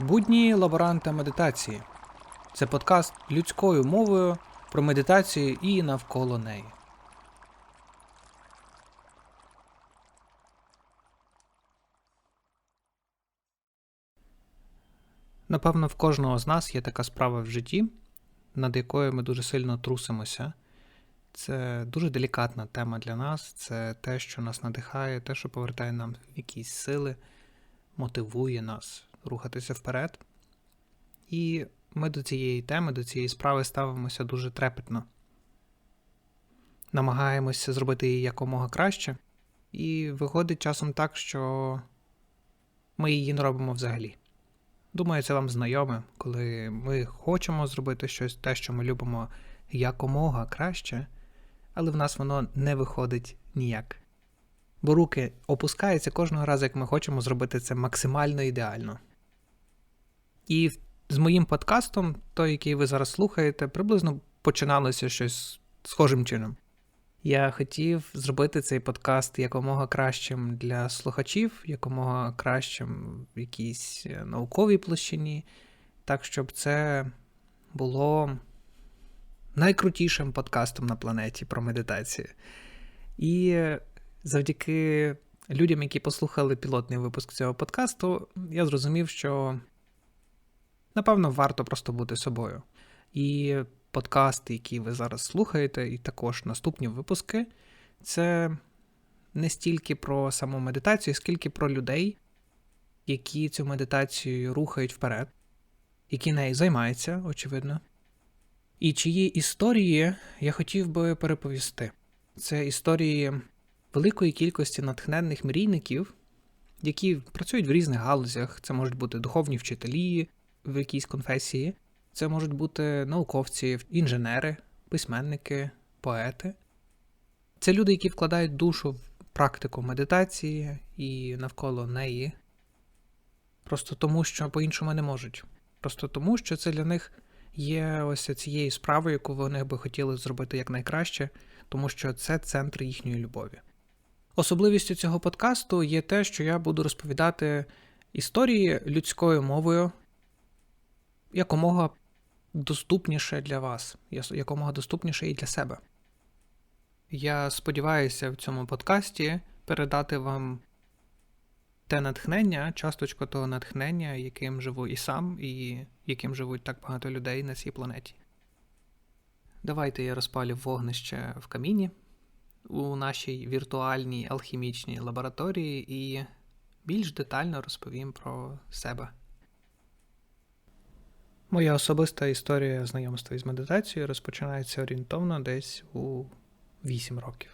Будні лаборанта медитації. Це подкаст людською мовою про медитацію і навколо неї. Напевно, в кожного з нас є така справа в житті, над якою ми дуже сильно трусимося. Це дуже делікатна тема для нас. Це те, що нас надихає, те, що повертає нам якісь сили, мотивує нас рухатися вперед. І ми до цієї теми, до цієї справи ставимося дуже трепетно. Намагаємося зробити її якомога краще, і виходить часом так, що ми її не робимо взагалі. Думаю, це вам знайоме, коли ми хочемо зробити щось, те, що ми любимо якомога краще, але в нас воно не виходить ніяк. Бо руки опускаються кожного разу, як ми хочемо зробити це максимально ідеально. І з моїм подкастом, той, який ви зараз слухаєте, приблизно починалося щось схожим чином. Я хотів зробити цей подкаст якомога кращим для слухачів, якомога кращим в якійсь е, науковій площині, так щоб це було найкрутішим подкастом на планеті про медитацію. І завдяки людям, які послухали пілотний випуск цього подкасту, я зрозумів, що напевно варто просто бути собою. І подкасти, які ви зараз слухаєте, і також наступні випуски, це не стільки про саму медитацію, скільки про людей, які цю медитацію рухають вперед, які нею займаються, очевидно. І чиї історії я хотів би переповісти. Це історії великої кількості натхненних мрійників, які працюють в різних галузях. Це можуть бути духовні вчителі в якійсь конфесії, це можуть бути науковці, інженери, письменники, поети. Це люди, які вкладають душу в практику медитації і навколо неї. Просто тому, що по-іншому не можуть. Просто тому, що це для них є ось цією справою, яку вони би хотіли зробити якнайкраще, тому що це центр їхньої любові. Особливістю цього подкасту є те, що я буду розповідати історії людською мовою якомога доступніше для вас, якомога доступніше і для себе. Я сподіваюся в цьому подкасті передати вам те натхнення, часточку того натхнення, яким живу і сам, і яким живуть так багато людей на цій планеті. Давайте я розпалю вогнище в каміні у нашій віртуальній алхімічній лабораторії і більш детально розповім про себе. Моя особиста історія знайомства із медитацією розпочинається орієнтовно десь у 8 років.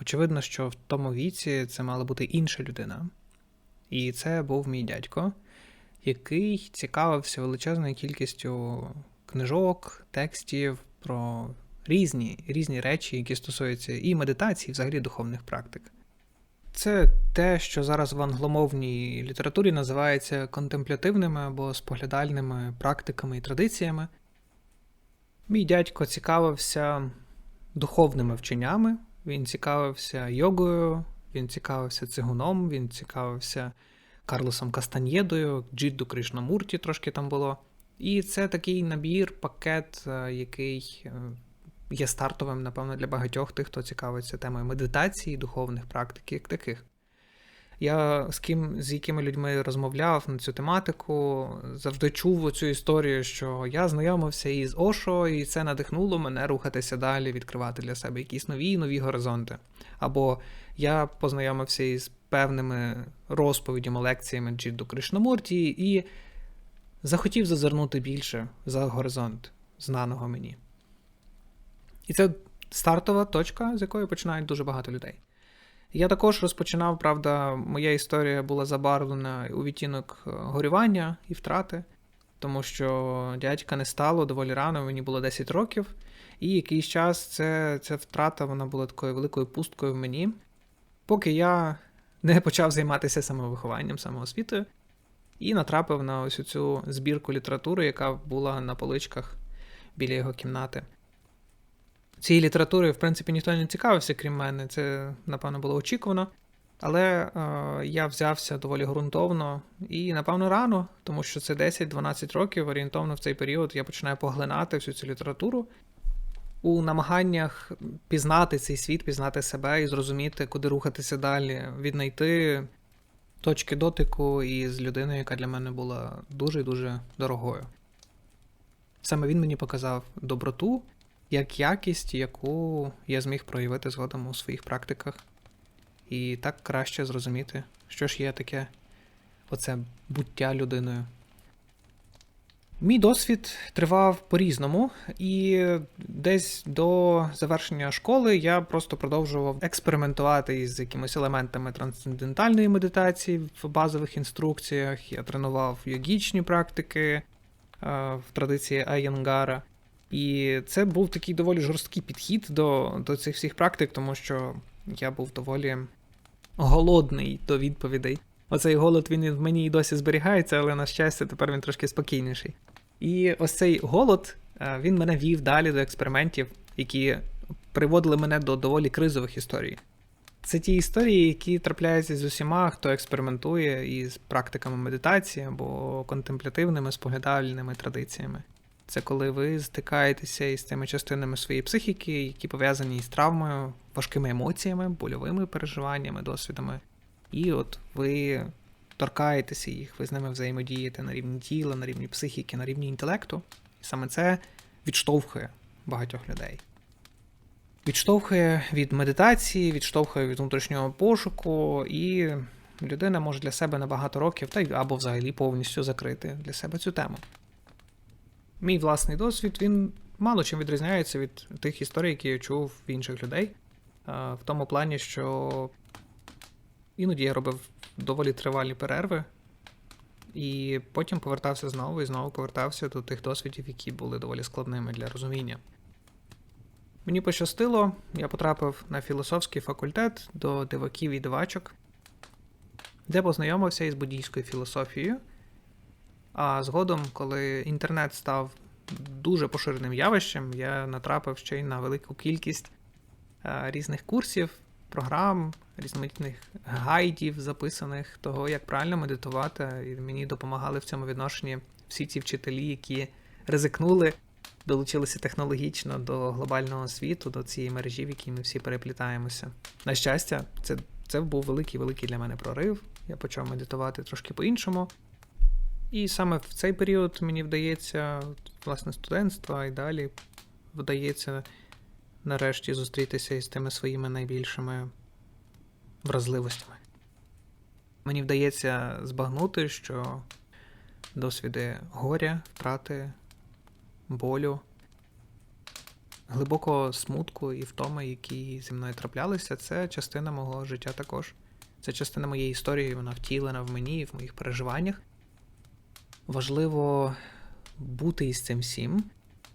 Очевидно, що в тому віці це мала бути інша людина. І це був мій дядько, який цікавився величезною кількістю книжок, текстів про різні різні речі, які стосуються і медитації, і взагалі духовних практик. Це те, що зараз в англомовній літературі називається контемплятивними або споглядальними практиками і традиціями. Мій дядько цікавився духовними вченнями, він цікавився йогою, він цікавився цигуном, він цікавився Карлосом Кастаньєдою, Джидду Кришнамурті трошки там було. І це такий набір, пакет, е, який е, є стартовим, напевно, для багатьох тих, хто цікавиться темою медитації, духовних практик, як таких. Я з ким з якими людьми розмовляв на цю тематику, завжди чув цю історію, що я знайомився із Ошо, і це надихнуло мене рухатися далі, відкривати для себе якісь нові нові горизонти. Або я познайомився із певними розповідями, лекціями Джидду Кришнамурті і захотів зазирнути більше за горизонт знаного мені. І це стартова точка, з якої починають дуже багато людей. Я також розпочинав, правда, моя історія була забарвлена у відтінок е, горювання і втрати, тому що дядька не стало доволі рано, мені було 10 років, і якийсь час це, ця втрата вона була такою великою пусткою в мені, поки я не почав займатися самовихованням, самоосвітою, і натрапив на ось цю збірку літератури, яка була на поличках біля його кімнати. Цією літературою, в принципі, ніхто не цікавився, крім мене. Це, напевно, було очікувано. Але е, я взявся доволі ґрунтовно і, напевно, рано, тому що це 10-12 років орієнтовно в цей період я починаю поглинати всю цю літературу у намаганнях пізнати цей світ, пізнати себе і зрозуміти, куди рухатися далі, віднайти точки дотику із людиною, яка для мене була дуже дуже дорогою. Саме він мені показав доброту як якість, яку я зміг проявити згодом у своїх практиках, і так краще зрозуміти, що ж є таке оце буття людиною. Мій досвід тривав по-різному, і десь до завершення школи я просто продовжував експериментувати із якимись елементами трансцендентальної медитації в базових інструкціях. Я тренував йогічні практики е, в традиції Айянгара. І це був такий доволі жорсткий підхід до, до цих всіх практик, тому що я був доволі голодний до відповідей. Оцей голод він в мені і досі зберігається, але на щастя, тепер він трошки спокійніший. І ось цей голод е, він мене вів далі до експериментів, які приводили мене до доволі кризових історій. Це ті історії, які трапляються з усіма, хто експериментує із практиками медитації або контемплятивними споглядальними традиціями. Це коли ви стикаєтеся із тими частинами своєї психіки, які пов'язані з травмою, важкими емоціями, больовими переживаннями, досвідами. І от ви торкаєтеся їх, ви з ними взаємодієте на рівні тіла, на рівні психіки, на рівні інтелекту. І саме це відштовхує багатьох людей. Відштовхує від медитації, відштовхує від внутрішнього пошуку, і людина може для себе на багато років, та й або взагалі повністю закрити для себе цю тему. Мій власний досвід він мало чим відрізняється від тих історій, які я чув в інших людей. В тому плані, що іноді я робив доволі тривалі перерви, і потім повертався знову і знову повертався до тих досвідів, які були доволі складними для розуміння. Мені пощастило, я потрапив на філософський факультет до диваків і дивачок, де познайомився із буддійською філософією. А згодом, коли інтернет став дуже поширеним явищем, я натрапив ще й на велику кількість різних курсів, програм, різноманітних гайдів, записаних того, як правильно медитувати. І мені допомагали в цьому відношенні всі ці вчителі, які ризикнули, долучилися технологічно до глобального світу, до цієї мережі, в якій ми всі переплітаємося. На щастя, це, це був великий-великий для мене прорив. Я почав медитувати трошки по-іншому. І саме в цей період мені вдається, власне, студентства і далі вдається нарешті зустрітися із тими своїми найбільшими вразливостями. Мені вдається збагнути, що досвіди горя, втрати, болю, глибокого смутку і втоми, які зі мною траплялися, це частина мого життя також. Це частина моєї історії, вона втілена в мені, і в моїх переживаннях. Важливо бути із цим всім,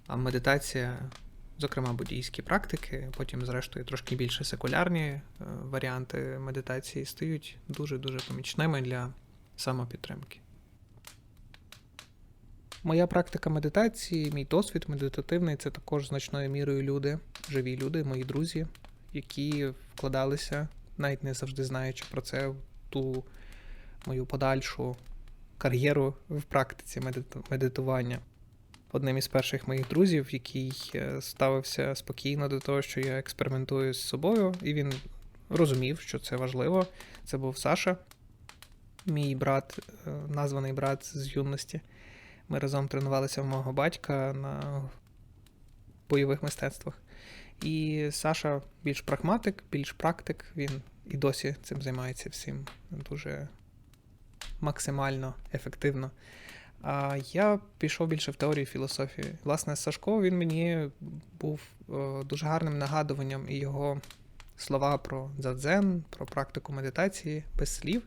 а медитація зокрема буддійські практики, потім, зрештою, трошки більше секулярні е, варіанти медитації стають дуже-дуже помічними для самопідтримки. Моя практика медитації, мій досвід медитативний це також значною мірою люди, живі люди, мої друзі, які вкладалися, навіть не завжди знаючи про це, ту мою подальшу кар'єру в практиці медитування одним із перших моїх друзів, який е, ставився спокійно до того, що я експериментую з собою, і він розумів, що це важливо. Це був Саша, мій брат, е, названий брат з юності. Ми разом тренувалися в мого батька на бойових мистецтвах. І Саша більш прагматик, більш практик, він і досі цим займається всім дуже максимально ефективно. А я пішов більше в теорію філософії. Власне, Сашко він мені був е, дуже гарним нагадуванням і його слова про дзадзен, про практику медитації без слів.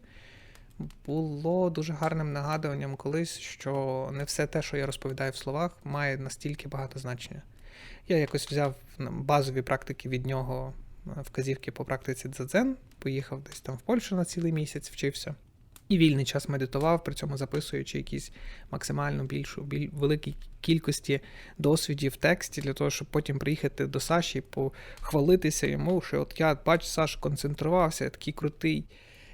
Було дуже гарним нагадуванням колись, що не все те, що я розповідаю в словах, має настільки багато значення. Я якось взяв базові практики від нього, е, вказівки по практиці дзадзен, поїхав десь там в Польщу на цілий місяць, вчився і вільний час медитував, при цьому записуючи якісь максимально більшу, біль, великій кількості досвідів в тексті, для того, щоб потім приїхати до Саші похвалитися йому, що от я бачу, Саш концентрувався, я такий крутий.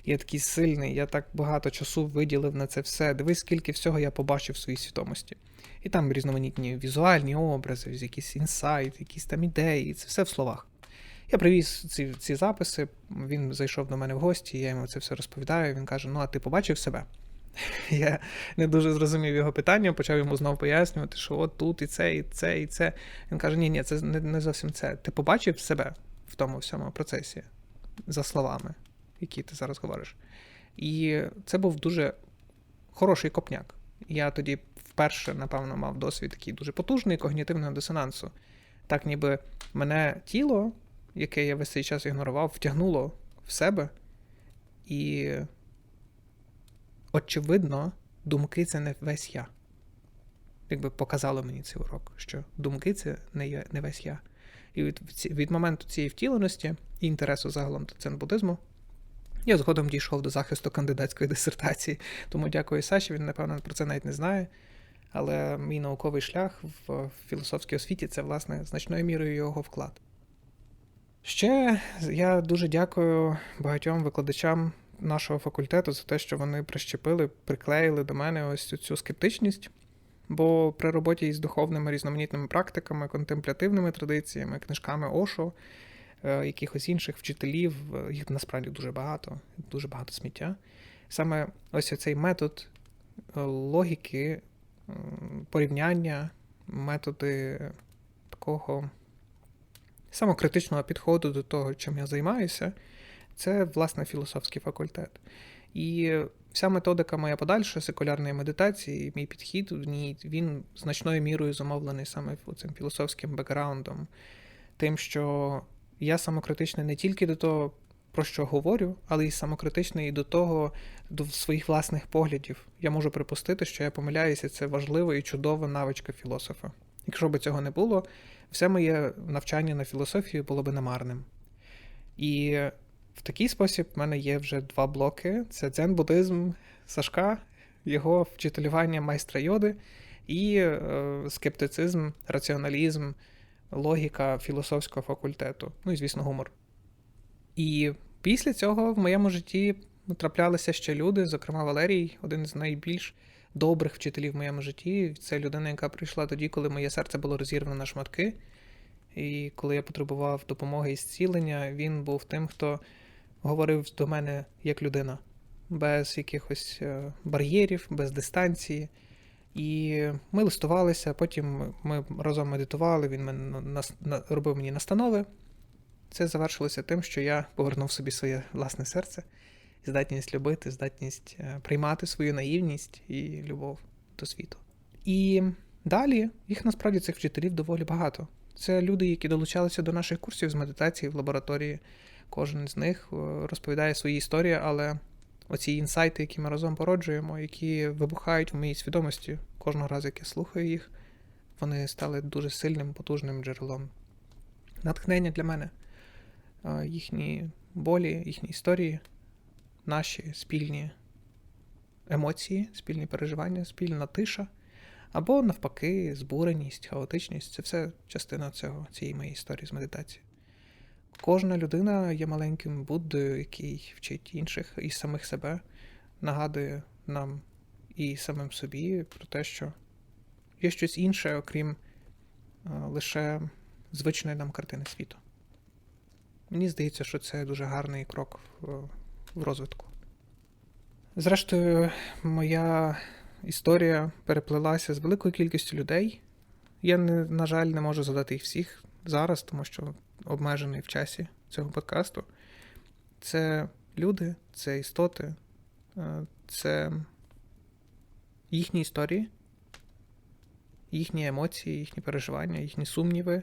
Я такий сильний, я так багато часу виділив на це все. Дивись, скільки всього я побачив в своїй свідомості. І там різноманітні візуальні образи, якісь інсайт, якісь там ідеї, це все в словах. Я привіз ці, ці записи, він зайшов до мене в гості, я йому це все розповідаю. Він каже: Ну, а ти побачив себе? Я не дуже зрозумів його питання, почав йому знову пояснювати, що от тут і це, і це, і це. Він каже: Ні, ні, це не, не зовсім це. Ти побачив себе в тому всьому процесі, за словами, які ти зараз говориш. І це був дуже хороший копняк. Я тоді вперше, напевно, мав досвід такий дуже потужний когнітивного дисонансу. Так, ніби мене тіло, яке я весь цей час ігнорував, втягнуло в себе. І, очевидно, думки це не весь я. Якби показало мені цей урок, що думки це не, не весь я. І від, від моменту цієї втіленості і інтересу загалом до дзен-буддизму, я згодом дійшов до захисту кандидатської дисертації. Тому дякую Саші, він, напевно, про це навіть не знає. Але мій науковий шлях в філософській освіті це, власне, значною мірою його вклад. Ще я дуже дякую багатьом викладачам нашого факультету за те, що вони прищепили, приклеїли до мене ось цю скептичність. Бо при роботі із духовними різноманітними практиками, контемплятивними традиціями, книжками Ошо, е, якихось інших вчителів, е, їх насправді дуже багато, дуже багато сміття. Саме ось цей метод е, логіки, порівняння, методи такого самокритичного підходу до того, чим я займаюся, це, власне, філософський факультет. І вся методика моя подальша секулярної медитації, мій підхід в ній він значною мірою замовлений саме цим філософським бекграундом, тим, що я самокритичний не тільки до того, про що говорю, але й самокритичний і до того, до своїх власних поглядів. Я можу припустити, що я помиляюся, це важлива і чудова навичка філософа. Якщо б цього не було, все моє навчання на філософію було б намарним. І в такий спосіб в мене є вже два блоки: це дзен-буддизм Сашка, його вчителювання майстра йоди і е, скептицизм, раціоналізм, логіка філософського факультету. Ну і, звісно, гумор. І після цього в моєму житті траплялися ще люди, зокрема Валерій, один з найбільш добрих вчителів в моєму житті. Це людина, яка прийшла тоді, коли моє серце було розірвано на шматки. І коли я потребував допомоги і зцілення, він був тим, хто говорив до мене як людина, без якихось е, бар'єрів, без дистанції. І ми листувалися, потім ми разом медитували, він мене робив мені настанови. Це завершилося тим, що я повернув собі своє власне серце, здатність любити, здатність е, приймати свою наївність і любов до світу. І далі їх насправді цих вчителів доволі багато. Це люди, які долучалися до наших курсів з медитації в лабораторії. Кожен з них е, розповідає свої історії, але оці інсайти, які ми разом породжуємо, які вибухають в моїй свідомості кожного разу, як я слухаю їх, вони стали дуже сильним, потужним джерелом натхнення для мене. Їхні болі, їхні історії, наші спільні емоції, спільні переживання, спільна тиша. Або, навпаки, збуреність, хаотичність це все частина цього, цієї моєї історії з медитації. Кожна людина є маленьким Буддою, який вчить інших і самих себе, нагадує нам і самим собі про те, що є щось інше, окрім лише звичної нам картини світу. Мені здається, що це дуже гарний крок в, в розвитку. Зрештою, моя історія переплилася з великою кількістю людей. Я, на жаль, не можу задати їх всіх зараз, тому що обмежений в часі цього подкасту. Це люди, це істоти, е, це їхні історії, їхні емоції, їхні переживання, їхні сумніви,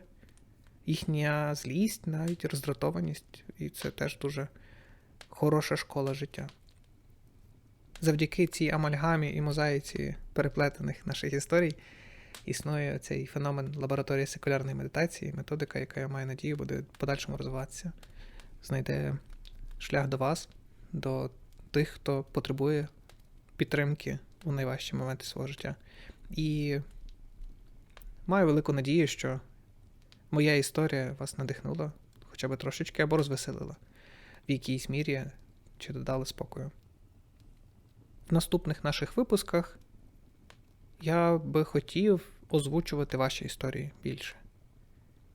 їхня злість, навіть роздратованість. І це теж дуже хороша школа життя. Завдяки цій амальгамі і мозаїці переплетених наших історій існує цей феномен лабораторії секулярної медитації, методика, яка я маю надію, буде в подальшому розвиватися, знайде шлях до вас, до тих, хто потребує підтримки у найважчі моменти свого життя. І маю велику надію, що моя історія вас надихнула хоча б трошечки або розвеселила в якійсь мірі чи додали спокою. В наступних наших випусках я би хотів озвучувати ваші історії більше.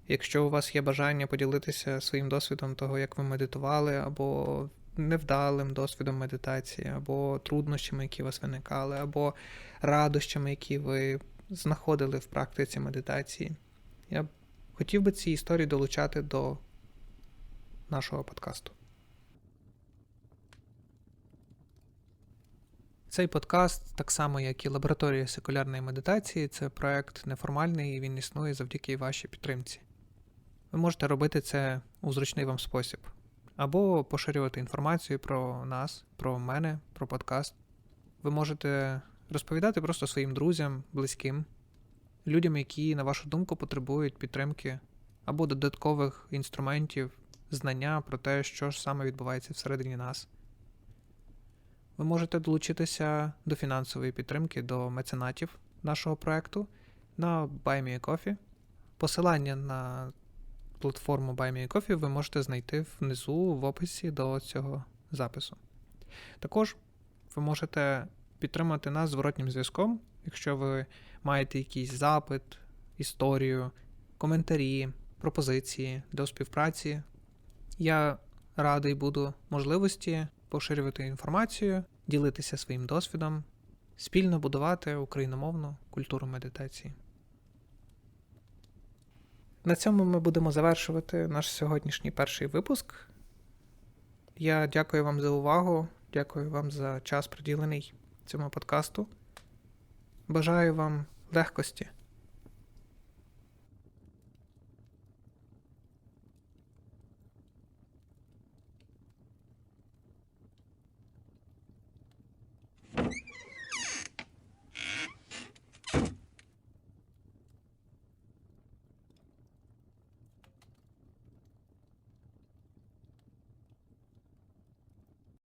Якщо у вас є бажання поділитися своїм досвідом того, як ви медитували, або невдалим досвідом медитації, або труднощами, які у вас виникали, або радощами, які ви знаходили в практиці медитації, я б хотів би ці історії долучати до нашого подкасту. Цей подкаст, так само як і лабораторія секулярної медитації, це проект неформальний і він існує завдяки вашій підтримці. Ви можете робити це у зручний вам спосіб, або поширювати інформацію про нас, про мене, про подкаст. Ви можете розповідати просто своїм друзям, близьким, людям, які, на вашу думку, потребують підтримки або додаткових інструментів, знання про те, що ж саме відбувається всередині нас. Ви можете долучитися до фінансової підтримки до меценатів нашого проекту на BuyMeACoffee. Посилання на платформу BuyMeACoffee ви можете знайти внизу в описі до цього запису. Також ви можете підтримати нас зворотнім зв'язком, якщо ви маєте якийсь запит, історію, коментарі, пропозиції до співпраці. Я радий буду можливості поширювати інформацію, ділитися своїм досвідом, спільно будувати україномовну культуру медитації. На цьому ми будемо завершувати наш сьогоднішній перший випуск. Я дякую вам за увагу, дякую вам за час приділений цьому подкасту. Бажаю вам легкості